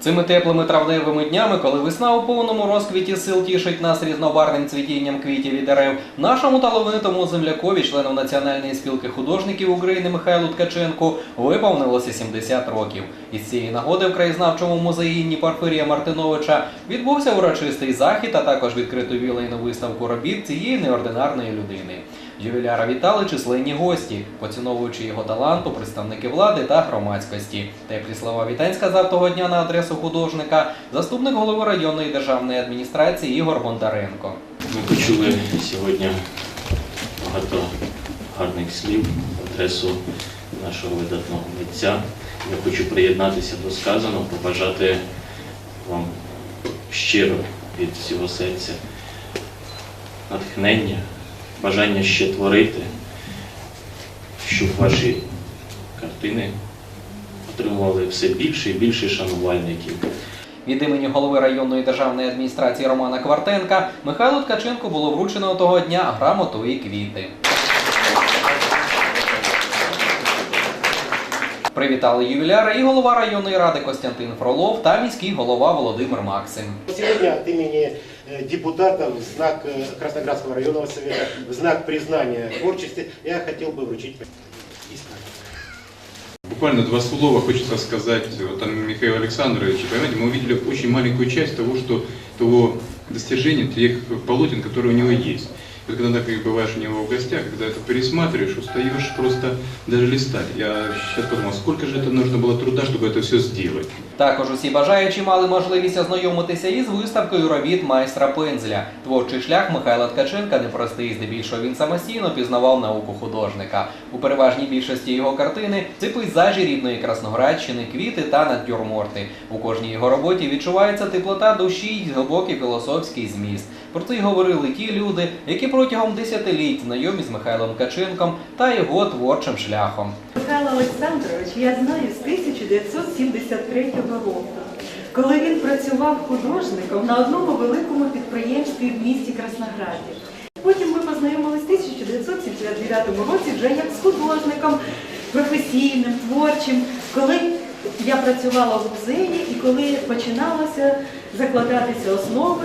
Цими теплими травневими днями, коли весна у повному розквіті сил тішить нас різнобарвним цвітінням квітів і дерев, нашому талановитому землякові, члену Національної спілки художників України Михайлу Ткаченку, виповнилося 70 років. Із цієї нагоди в краєзнавчому музеї імені Порфирія Мартиновича відбувся урочистий захід, а також відкриту вілейну виставку робіт цієї неординарної людини. Ювіляра вітали численні гості, поціновуючи його таланту, представники влади та громадськості. Теплі слова вітань сказав того дня на адресу художника заступник голови районної державної адміністрації Ігор Бондаренко. Ми почули сьогодні багато гарних слів в адресу нашого видатного митця. Я хочу приєднатися до сказаного, побажати вам щиро від всього серця натхнення, бажання ще творити, щоб ваші картини отримували все більше і більше шанувальників. Від імені голови районної державної адміністрації Романа Квартенка Михайлу Ткаченку було вручено того дня грамоту і квіти. Привітали ювіляра і голова районної ради Костянтин Фролов та міський голова Володимир Максим. Сегодня от имени э, депутатов в знак э, Красноградского районного совета, в знак признания творчества, я хотел бы вручить иск. Буквально два слова хочется сказать вот, о Михаиле Александровиче. Понимаете, мы увидели очень маленькую часть того, что того достижения, тех полотен, которые у него есть. И вот когда ты бываешь у него в гостях, когда это пересматриваешь, устаешь просто даже листать. Я сейчас подумал, сколько же это нужно было труда, чтобы это все сделать. Також усі бажаючі мали можливість ознайомитися із виставкою робіт майстра пензля. Творчий шлях Михайла Ткаченка непростий, здебільшого він самостійно пізнавав науку художника. У переважній більшості його картини це пейзажі рідної Красноградщини, квіти та натюрморти. У кожній його роботі відчувається теплота душі й глибокий філософський зміст. Про це й говорили ті люди, які протягом десятиліть знайомі з Михайлом Ткаченком та його творчим шляхом. Михайло Олександрович я знаю з 1973 року, коли він працював художником на одному великому підприємстві в місті Краснограді. Потім ми познайомилися в 1979 році вже як з художником, професійним, творчим, коли я працювала в музеї і коли починалося закладатися основи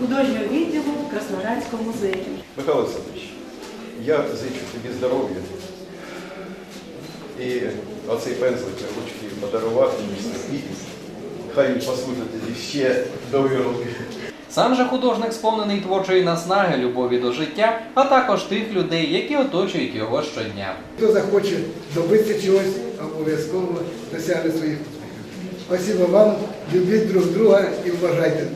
художнього відділу Красноградського музею. Михайло Олександрович, я зичу тобі здоров'я. І оцей пензлик я хочу тобі подарувати. І хай він послужить тобі ще довгі роки. Сам же художник сповнений творчої наснаги, любові до життя, а також тих людей, які оточують його щодня. Хто захоче добитися чогось, обов'язково досягне своїх успіхів. Спасибо вам, любіть друг друга і вважайте